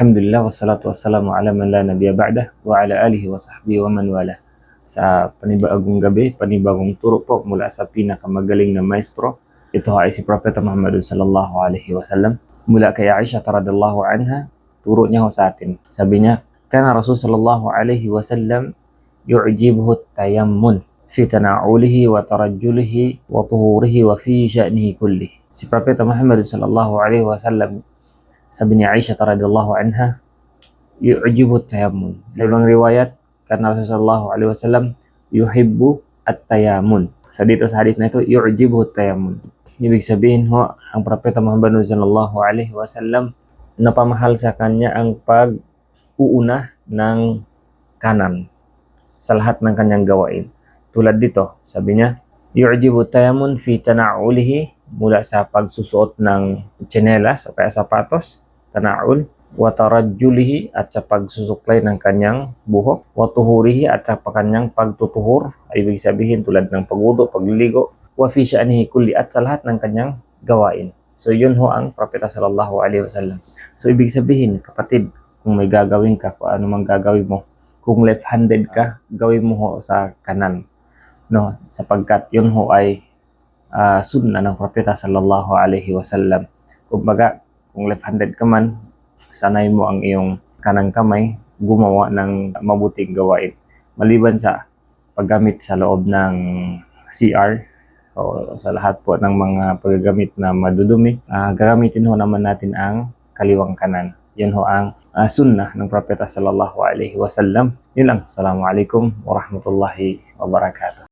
Alhamdulillah, wassalatu wassalamu ala man la nabiya ba'dah wa ala alihi wa sahbihi wa man wala. Sa panibagong gabi, panibagong turo po mula sa pinakamagaling na maestro. Ito ay si Propeta Muhammad sallallahu alaihi wasallam. Mula kay Aisha radhiyallahu anha, turo niya ho sa atin. Sabi niya, kana Rasul sallallahu alaihi wasallam yu'jibuhu tayammun fi tana'ulihi wa tarajjulihi wa tuhurihi wa fi sya'nihi kulli. Si Propeta Muhammad sallallahu alaihi wasallam sabi ni Aisha radhiyallahu anha, yu'jibu tayammun. Sa ibang riwayat, karena Rasulullah alaihi wasallam yuhibbu at-tayammun. Sa dito sa hadith na ito, yu'jibu tayammun. Ibig sabihin ho, ang propeta Muhammad sallallahu alaihi wasallam napamahal sa kanya ang pag-uuna ng kanan sa lahat ng kanyang gawain. Tulad dito, sabi niya, yu'jibu tayamun fi tana'ulihi mula sa pagsusuot ng tsinelas o kaya sapatos, tana'ul, wa tarajjulihi at sa pagsusuklay ng kanyang buhok, wa tuhurihi at sa kanyang pagtutuhur, ay ibig sabihin tulad ng pagwudo, pagliligo, wa fi sya'nihi kulli at sa lahat ng kanyang gawain. So yun ho ang propeta sallallahu alaihi wasallam. So ibig sabihin, kapatid, kung may gagawin ka, kung ano mang gagawin mo, kung left-handed ka, gawin mo ho sa kanan. No, sapagkat yun ho ay uh, sunna ng propeta sallallahu alaihi wasallam. Kumbaga, kung left-handed ka man, sanay mo ang iyong kanang kamay gumawa ng mabuting gawain. Maliban sa paggamit sa loob ng CR o sa lahat po ng mga paggagamit na madudumi, uh, gagamitin ho naman natin ang kaliwang kanan. Yan ho ang uh, sunnah ng propeta sallallahu alaihi wasallam. Yun lang. Assalamualaikum warahmatullahi wabarakatuh.